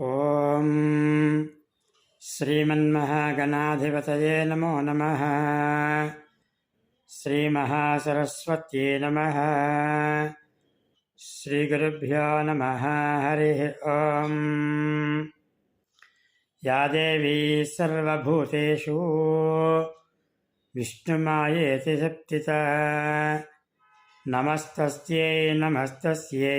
ॐ श्रीमन्महागणाधिपतये नमो नमः श्रीमहासरस्वत्यै नमः श्रीगुरुभ्यो नमः हरिः ॐ या देवी सर्वभूतेषु विष्णुमायेति शक्तिता नमस्तस्यै नमस्तस्यै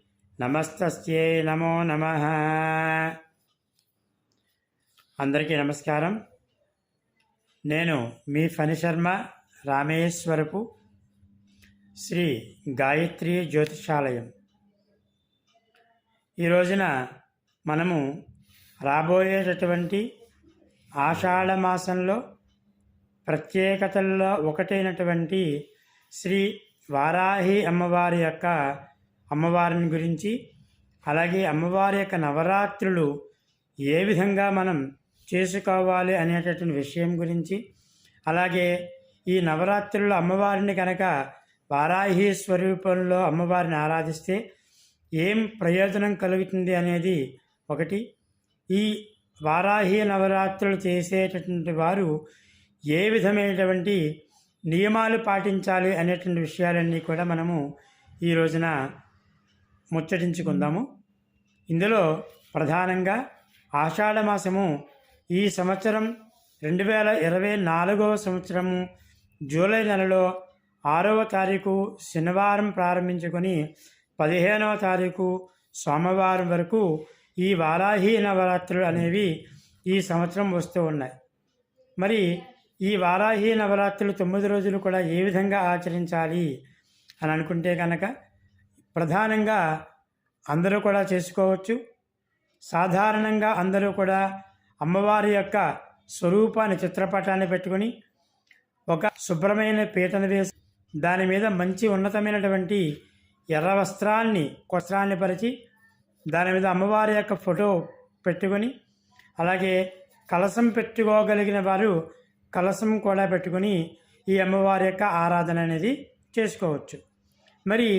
నమస్తస్యై నమో నమ. అందరికీ నమస్కారం. నేను మీ ఫణి శర్మ రామేశ్వరపు శ్రీ గాయత్రి జ్యోతిషాలయం. ఈ రోజున మనము రాబోయేటటువంటి ఆషాఢ మాసంలో ప్రత్యేకతల్లో ఒకటైనటువంటి శ్రీ వారాహి అమ్మవారి యొక్క అమ్మవారిని గురించి అలాగే అమ్మవారి యొక్క నవరాత్రులు ఏ విధంగా మనం చేసుకోవాలి అనేటటువంటి విషయం గురించి అలాగే ఈ నవరాత్రుల్లో అమ్మవారిని కనుక వారాహి స్వరూపంలో అమ్మవారిని ఆరాధిస్తే ఏం ప్రయోజనం కలుగుతుంది అనేది ఒకటి. ఈ వారాహి నవరాత్రులు చేసేటటువంటి వారు ఏ విధమైనటువంటి నియమాలు పాటించాలి అనేటువంటి విషయాలన్నీ కూడా మనము ఈ రోజున ముచ్చటించుకుందాము. ఇందులో ప్రధానంగా ఆషాఢ మాసము ఈ సంవత్సరం రెండు వేల ఇరవై నాలుగవ సంవత్సరము జూలై నెలలో ఆరవ తారీఖు శనివారం ప్రారంభించుకొని పదిహేనవ తారీఖు సోమవారం వరకు ఈ వారాహి నవరాత్రులు అనేవి ఈ సంవత్సరం వస్తూ ఉన్నాయి. మరి ఈ వారాహి నవరాత్రులు తొమ్మిది రోజులు కూడా ఏ విధంగా ఆచరించాలి అని అనుకుంటే కనుక ప్రధానంగా అందరూ కూడా చేసుకోవచ్చు. సాధారణంగా అందరూ కూడా అమ్మవారి యొక్క స్వరూపాన్ని చిత్రపటాన్ని పెట్టుకొని ఒక శుభ్రమైన పీటను వేసి దాని మీద మంచి ఉన్నతమైనటువంటి ఎర్ర వస్త్రాన్ని వస్త్రాన్ని పరిచి దాని మీద అమ్మవారి యొక్క ఫోటో పెట్టుకొని అలాగే కలసం పెట్టుకోగలిగిన వారు కలసం కూడా పెట్టుకొని ఈ అమ్మవారి యొక్క ఆరాధన అనేది చేసుకోవచ్చు. మరి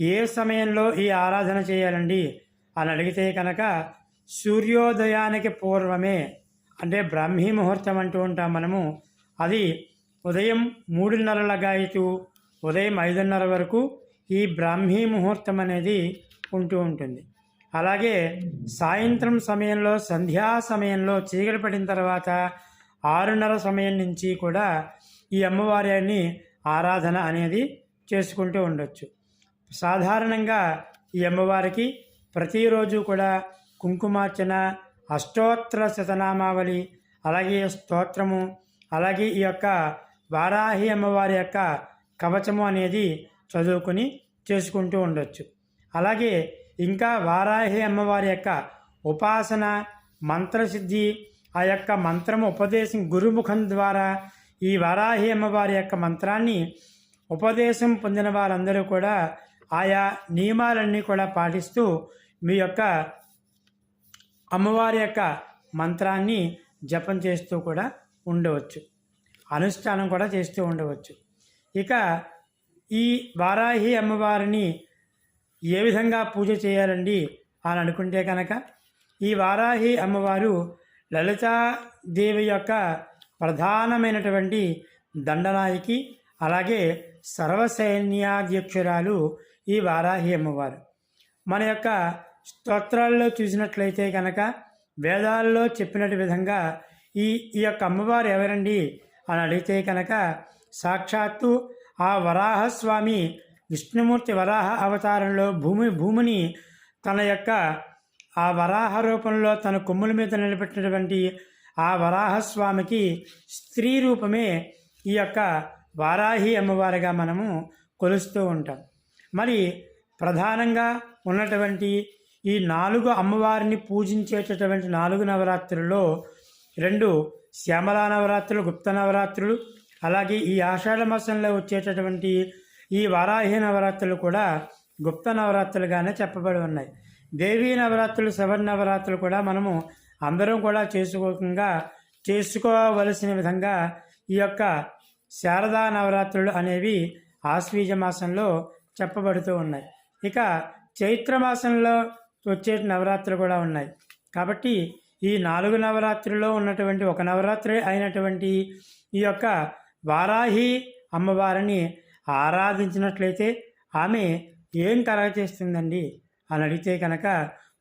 ఏ సమయంలో ఈ ఆరాధన చేయాలండి? అని అడిగితే కనుక సూర్యోదయానికి పూర్వమే. అంటే బ్రాహ్మీ ముహూర్తం అంటూ ఉంటాం మనము. అది ఉదయం మూడున్నరల గాయతూ ఉదయం ఐదున్నర వరకు ఈ బ్రాహ్మీ ముహూర్తం అనేది ఉంటూ ఉంటుంది. అలాగే సాయంత్రం సమయంలో సంధ్యా సమయంలో చీకటి పడిన తర్వాత ఆరున్నర సమయం నుంచి కూడా ఈ అమ్మవారిని ఆరాధన అనేది చేసుకుంటూ ఉండొచ్చు. సాధారణంగా ఈ అమ్మవారికి ప్రతిరోజు కూడా కుంకుమార్చన అష్టోత్తర శతనామావళి అలాగే స్తోత్రము అలాగే ఈ యొక్క వారాహి అమ్మవారి యొక్క కవచము అనేది చదువుకుని చేసుకుంటూ ఉండొచ్చు. అలాగే ఇంకా వారాహి అమ్మవారి యొక్క ఉపాసన మంత్రసిద్ధి ఆ యొక్క మంత్రము ఉపదేశం గురుముఖం ద్వారా ఈ వారాహి అమ్మవారి యొక్క మంత్రాన్ని ఉపదేశం పొందిన వారందరూ కూడా ఆయా నియమాలన్నీ కూడా పాటిస్తూ మీ యొక్క అమ్మవారి యొక్క మంత్రాన్ని జపం చేస్తూ కూడా ఉండవచ్చు. అనుష్ఠానం కూడా చేస్తూ ఉండవచ్చు. ఇక ఈ వారాహి అమ్మవారిని ఏ విధంగా పూజ చేయాలండి అని అనుకుంటే కనుక ఈ వారాహి అమ్మవారు లలితాదేవి యొక్క ప్రధానమైనటువంటి దండనాయకి అలాగే సర్వసైన్యాధ్యక్షురాలు ఈ వారాహి అమ్మవారు. మన యొక్క స్తోత్రాల్లో చూసినట్లయితే కనుక వేదాల్లో చెప్పినట్టు విధంగా ఈ ఈ యొక్క అమ్మవారు ఎవరండి అని అడిగితే కనుక సాక్షాత్తు ఆ వరాహస్వామి విష్ణుమూర్తి వరాహ అవతారంలో భూమి భూమిని తన యొక్క ఆ వరాహ రూపంలో తన కొమ్ముల మీద నిలబెట్టినటువంటి ఆ వరాహస్వామికి స్త్రీ రూపమే ఈ యొక్క వారాహి అమ్మవారిగా మనము కొలుస్తూ ఉంటాం. మరి ప్రధానంగా ఉన్నటువంటి ఈ నాలుగు అమ్మవారిని పూజించేటటువంటి నాలుగు నవరాత్రుల్లో రెండు శ్యామలా నవరాత్రులు గుప్త నవరాత్రులు అలాగే ఈ ఆషాఢ మాసంలో వచ్చేటటువంటి ఈ వారాహి నవరాత్రులు కూడా గుప్త నవరాత్రులుగానే చెప్పబడి ఉన్నాయి. దేవీ నవరాత్రులు శవర్ నవరాత్రులు కూడా మనము అందరం కూడా చేసుకోకుండా చేసుకోవలసిన విధంగా ఈ యొక్క శారదా నవరాత్రులు అనేవి ఆశ్వీజ మాసంలో చెప్పబడుతూ ఉన్నాయి. ఇక చైత్ర మాసంలో వచ్చే నవరాత్రులు కూడా ఉన్నాయి. కాబట్టి ఈ నాలుగు నవరాత్రుల్లో ఉన్నటువంటి ఒక నవరాత్రి అయినటువంటి ఈ యొక్క వారాహి అమ్మవారిని ఆరాధించినట్లయితే ఆమె ఏం కలగచేస్తుందండి అని అడిగితే కనుక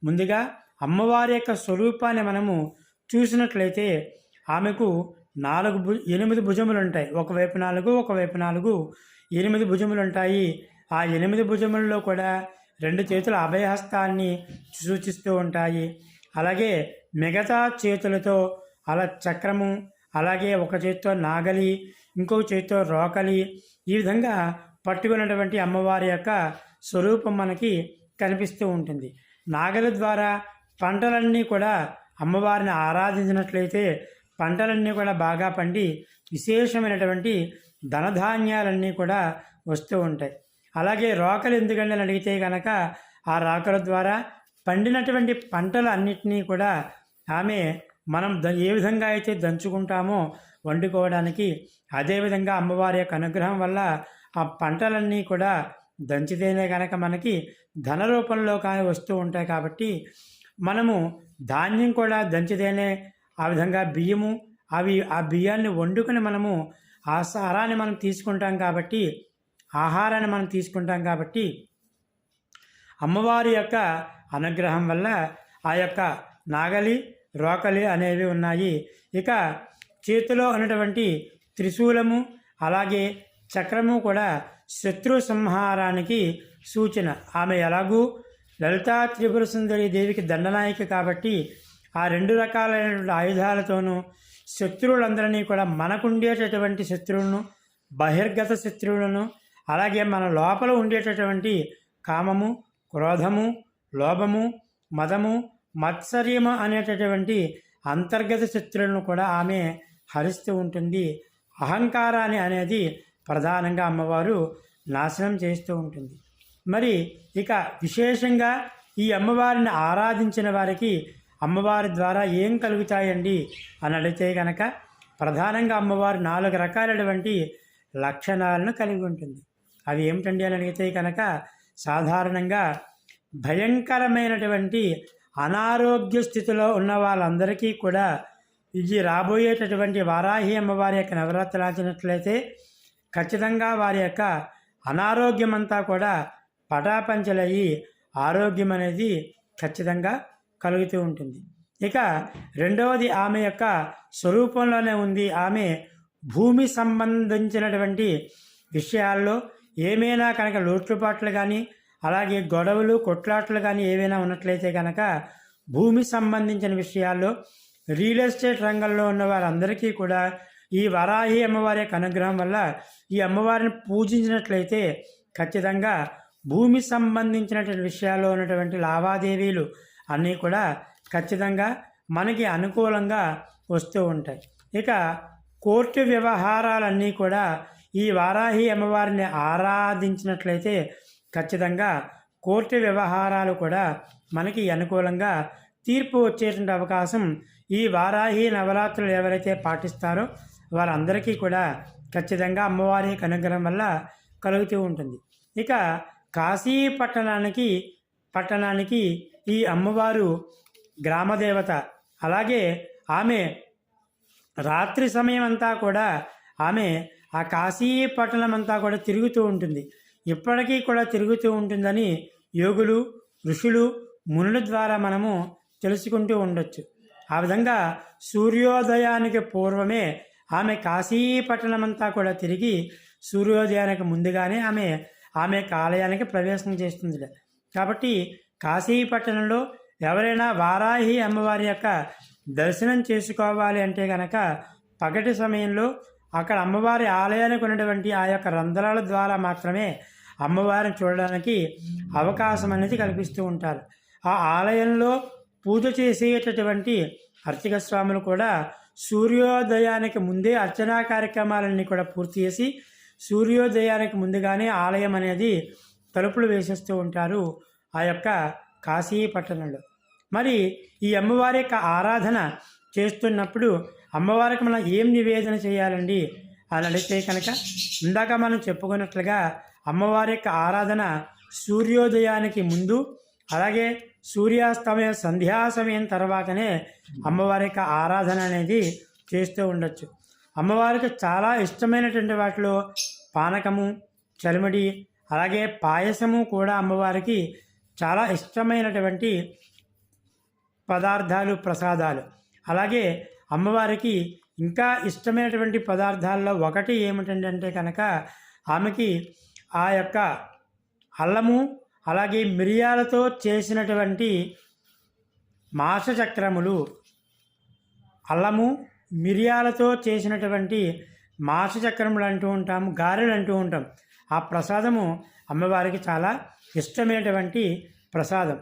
ముందుగా అమ్మవారి యొక్క స్వరూపాన్ని మనము చూసినట్లయితే ఆమెకు నాలుగు భు ఎనిమిది భుజములు ఉంటాయి ఒకవైపు నాలుగు ఒకవైపు నాలుగు ఎనిమిది భుజములు ఉంటాయి ఆ ఎనిమిది భుజములలో కూడా రెండు చేతుల అభయహస్తాన్ని సూచిస్తూ ఉంటాయి. అలాగే మిగతా చేతులతో అలా చక్రము అలాగే ఒక చేతితో నాగలి ఇంకో చేతితో రోకలి. ఈ విధంగా పట్టుకున్నటువంటి అమ్మవారి యొక్క స్వరూపం మనకి కనిపిస్తూ ఉంటుంది. నాగలి ద్వారా పంటలన్నీ కూడా అమ్మవారిని ఆరాధించినట్లయితే పంటలన్నీ కూడా బాగా పండి విశేషమైనటువంటి ధనధాన్యాలన్నీ కూడా వస్తూ ఉంటాయి. అలాగే రోకలు ఎందుకంటే అడిగితే కనుక ఆ రాకల ద్వారా పండినటువంటి పంటలు అన్నిటినీ కూడా ఆమె మనం ద ఏ విధంగా అయితే దంచుకుంటామో వండుకోవడానికి అదేవిధంగా అమ్మవారి యొక్క అనుగ్రహం వల్ల ఆ పంటలన్నీ కూడా దంచితేనే కనుక మనకి ధన రూపంలో కానీ వస్తూ ఉంటాయి కాబట్టి మనము ధాన్యం కూడా దంచితేనే ఆ విధంగా బియ్యము అవి ఆ బియ్యాన్ని వండుకొని మనము ఆ సారాన్ని మనం తీసుకుంటాం కాబట్టి ఆహారాన్ని మనం తీసుకుంటాం కాబట్టి అమ్మవారి యొక్క అనుగ్రహం వల్ల ఆ యొక్క నాగలి రోకలి అనేవి ఉన్నాయి. ఇక చేతిలో ఉన్నటువంటి త్రిశూలము అలాగే చక్రము కూడా శత్రు సంహారానికి సూచన. ఆమె ఎలాగూ లలితా త్రిపుర సుందరి దేవికి దండనాయిక కాబట్టి ఆ రెండు రకాలైనటువంటి ఆయుధాలతోనూ శత్రువులందరినీ కూడా మనకుండేటటువంటి శత్రువులను బహిర్గత శత్రువులను అలాగే మన లోపల ఉండేటటువంటి కామము క్రోధము లోభము మదము మత్సర్యము అనేటటువంటి అంతర్గత శక్తులను కూడా ఆమె హరిస్తూ ఉంటుంది. అహంకారాన్ని అనేది ప్రధానంగా అమ్మవారు నాశనం చేస్తూ ఉంటుంది. మరి ఇక విశేషంగా ఈ అమ్మవారిని ఆరాధించిన వారికి అమ్మవారి ద్వారా ఏం కలుగుతాయండి అని అడిగితే కనుక ప్రధానంగా అమ్మవారు నాలుగు రకాలైనటువంటి లక్షణాలను కలిగి ఉంటుంది. అవి ఏమిటండి అని అడిగితే కనుక సాధారణంగా భయంకరమైనటువంటి అనారోగ్య స్థితిలో ఉన్న వాళ్ళందరికీ కూడా ఇది రాబోయేటటువంటి వారాహి అమ్మవారి యొక్క నవరాత్రులు ఆచినట్లయితే ఖచ్చితంగా వారి యొక్క అనారోగ్యం అంతా కూడా పటాపంచలయ్యి ఆరోగ్యం అనేది ఖచ్చితంగా కలుగుతూ ఉంటుంది. ఇక రెండవది ఆమె యొక్క స్వరూపంలోనే ఉంది. ఆమె భూమి సంబంధించినటువంటి విషయాల్లో ఏమైనా కనుక లోట్లుపాట్లు కానీ అలాగే గొడవలు కొట్లాట్లు కానీ ఏవైనా ఉన్నట్లయితే కనుక భూమి సంబంధించిన విషయాల్లో రియల్ ఎస్టేట్ రంగంలో ఉన్న వారందరికీ కూడా ఈ వరాహి అమ్మవారి యొక్క అనుగ్రహం వల్ల ఈ అమ్మవారిని పూజించినట్లయితే ఖచ్చితంగా భూమి సంబంధించినటువంటి విషయాల్లో ఉన్నటువంటి లావాదేవీలు అన్నీ కూడా ఖచ్చితంగా మనకి అనుకూలంగా వస్తూ ఉంటాయి. ఇక కోర్టు వ్యవహారాలన్నీ కూడా ఈ వారాహి అమ్మవారిని ఆరాధించినట్లయితే ఖచ్చితంగా కోర్టు వ్యవహారాలు కూడా మనకి అనుకూలంగా తీర్పు వచ్చేటువంటి అవకాశం ఈ వారాహి నవరాత్రులు ఎవరైతే పాటిస్తారో వారందరికీ కూడా ఖచ్చితంగా అమ్మవారి కనుగ్రహం వల్ల కలుగుతూ ఉంటుంది. ఇక కాశీ పట్టణానికి పట్టణానికి ఈ అమ్మవారు గ్రామదేవత. అలాగే ఆమె రాత్రి సమయం అంతా కూడా ఆమె ఆ కాశీ పట్టణం అంతా కూడా తిరుగుతూ ఉంటుంది. ఇప్పటికీ కూడా తిరుగుతూ ఉంటుందని యోగులు ఋషులు మునుల ద్వారా మనము తెలుసుకుంటూ ఉండొచ్చు. ఆ విధంగా సూర్యోదయానికి పూర్వమే ఆమె కాశీ పట్టణమంతా కూడా తిరిగి సూర్యోదయానికి ముందుగానే ఆమె ఆమె ఆలయానికి ప్రవేశం చేస్తుంది. కాబట్టి కాశీ పట్టణంలో ఎవరైనా వారాహి అమ్మవారి యొక్క దర్శనం చేసుకోవాలి అంటే కనుక పగటి సమయంలో అక్కడ అమ్మవారి ఆలయానికి ఉన్నటువంటి ఆ యొక్క రంధ్రాల ద్వారా మాత్రమే అమ్మవారిని చూడడానికి అవకాశం అనేది కల్పిస్తూ ఉంటారు. ఆ ఆలయంలో పూజ చేసేటటువంటి అర్చక స్వాములు కూడా సూర్యోదయానికి ముందే అర్చనా కార్యక్రమాలన్నీ కూడా పూర్తి చేసి సూర్యోదయానికి ముందుగానే ఆలయం అనేది తలుపులు వేసేస్తూ ఉంటారు ఆ యొక్క కాశీ పట్టణంలో మరి ఈ అమ్మవారి యొక్క ఆరాధన చేస్తున్నప్పుడు అమ్మవారికి మనం ఏం నివేదన చేయాలండి? అలా అడిగితే కనుక ఇందాక మనం చెప్పుకున్నట్లుగా అమ్మవారి యొక్క ఆరాధన సూర్యోదయానికి ముందు అలాగే సూర్యాస్తమయం సంధ్యా సమయం తర్వాతనే అమ్మవారి యొక్క ఆరాధన అనేది చేస్తూ ఉండొచ్చు. అమ్మవారికి చాలా ఇష్టమైనటువంటి వాటిలో పానకము చలిమిడి అలాగే పాయసము కూడా అమ్మవారికి చాలా ఇష్టమైనటువంటి పదార్థాలు ప్రసాదాలు. అలాగే అమ్మవారికి ఇంకా ఇష్టమైనటువంటి పదార్థాల్లో ఒకటి ఏమిటంటే కనుక ఆమెకి ఆ యొక్క అల్లము అలాగే మిరియాలతో చేసినటువంటి మాసచక్రములు అల్లము మిరియాలతో చేసినటువంటి మాసచక్రములు అంటూ ఉంటాము గారెలు అంటూ ఉంటాం. ఆ ప్రసాదము అమ్మవారికి చాలా ఇష్టమైనటువంటి ప్రసాదం.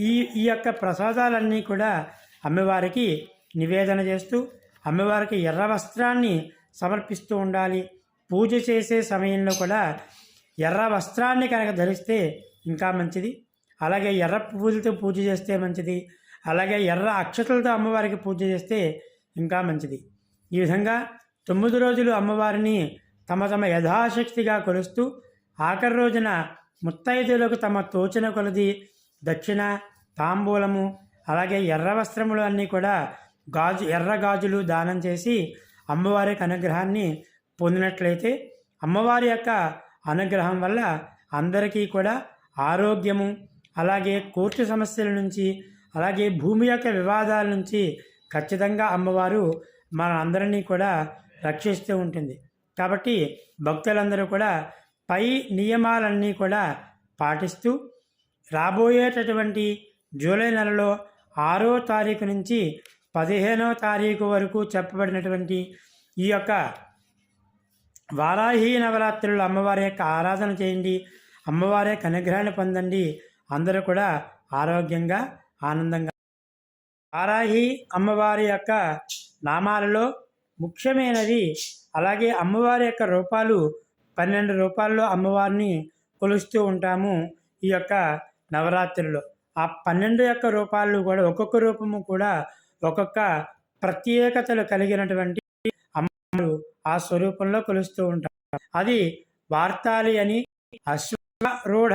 ఈ ఈ యొక్క ప్రసాదాలన్నీ కూడా అమ్మవారికి నివేదన చేస్తూ అమ్మవారికి ఎర్ర వస్త్రాన్ని సమర్పిస్తూ ఉండాలి. పూజ చేసే సమయంలో కూడా ఎర్ర వస్త్రాన్ని కనుక ధరిస్తే ఇంకా మంచిది. అలాగే ఎర్ర పువ్వులతో పూజ చేస్తే మంచిది. అలాగే ఎర్ర అక్షతలతో అమ్మవారికి పూజ చేస్తే ఇంకా మంచిది. ఈ విధంగా తొమ్మిది రోజులు అమ్మవారిని తమ తమ యథాశక్తిగా కొలుస్తూ ఆఖరి రోజున ముత్తైదులకు తమ తోచిన కొలది దక్షిణ తాంబూలము అలాగే ఎర్ర వస్త్రములు అన్నీ కూడా గాజు ఎర్ర గాజులు దానం చేసి అమ్మవారికి అనుగ్రహాన్ని పొందినట్లయితే అమ్మవారి యొక్క అనుగ్రహం వల్ల అందరికీ కూడా ఆరోగ్యము అలాగే కోర్టు సమస్యల నుంచి అలాగే భూమి యొక్క వివాదాల నుంచి ఖచ్చితంగా అమ్మవారు మన అందరినీ కూడా రక్షిస్తూ ఉంటుంది. కాబట్టి భక్తులందరూ కూడా పై నియమాలన్నీ కూడా పాటిస్తూ రాబోయేటటువంటి జూలై నెలలో ఆరో తారీఖు నుంచి పదిహేనో తారీఖు వరకు చెప్పబడినటువంటి ఈ యొక్క వారాహి నవరాత్రులు అమ్మవారి యొక్క ఆరాధన చేయండి అమ్మవారి యొక్క అనుగ్రహాన్ని పొందండి. అందరూ కూడా ఆరోగ్యంగా ఆనందంగా. వారాహి అమ్మవారి యొక్క నామాలలో ముఖ్యమైనది అలాగే అమ్మవారి యొక్క రూపాలు పన్నెండు రూపాల్లో అమ్మవారిని కొలుస్తూ ఉంటాము ఈ యొక్క నవరాత్రుల్లో. ఆ పన్నెండు యొక్క రూపాలు కూడా ఒక్కొక్క రూపము కూడా ఒక్కొక్క ప్రత్యేకతలు కలిగినటువంటి అమ్మలు ఆ స్వరూపంలో కొలుస్తూ ఉంటారు. అది వార్తాలి అని అశ్వరూఢ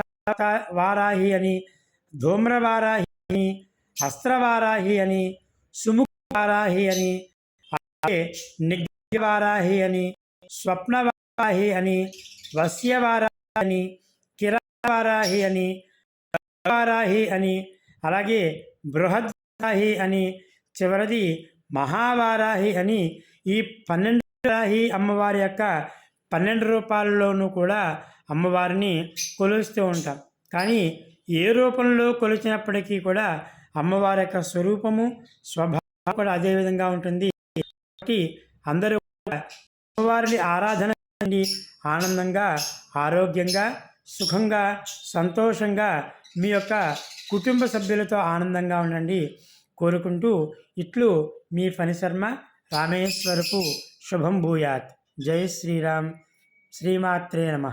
వారాహి అని ధూమ్రవారాహి అని అస్త్రవారాహి అని సుముఖ వారాహి అని అలాగే నిగ్వారాహి అని స్వప్నవారాహి అని వస్యవారాహి అని కిరవారాహి అని వారాహి అని అలాగే బృహద్వారాహి అని చివరిది మహావారాహి అని ఈ పన్నెండు వారాహి అమ్మవారి యొక్క పన్నెండు రూపాలలోనూ కూడా అమ్మవారిని కొలుస్తూ ఉంటాం. కానీ ఏ రూపంలో కొలిచినప్పటికీ కూడా అమ్మవారి యొక్క స్వరూపము స్వభావం కూడా అదే విధంగా ఉంటుంది. కాబట్టి అందరూ కూడా అమ్మవారిని ఆరాధన ఆనందంగా ఆరోగ్యంగా సుఖంగా సంతోషంగా మీ యొక్క కుటుంబ సభ్యులతో ఆనందంగా ఉండండి. కోరుకుంటూ ఇట్లు మీ ఫణిశర్మ రామేశ్వరపు శుభం భూయాత్. జై శ్రీరామ్. శ్రీమాత్రే నమ.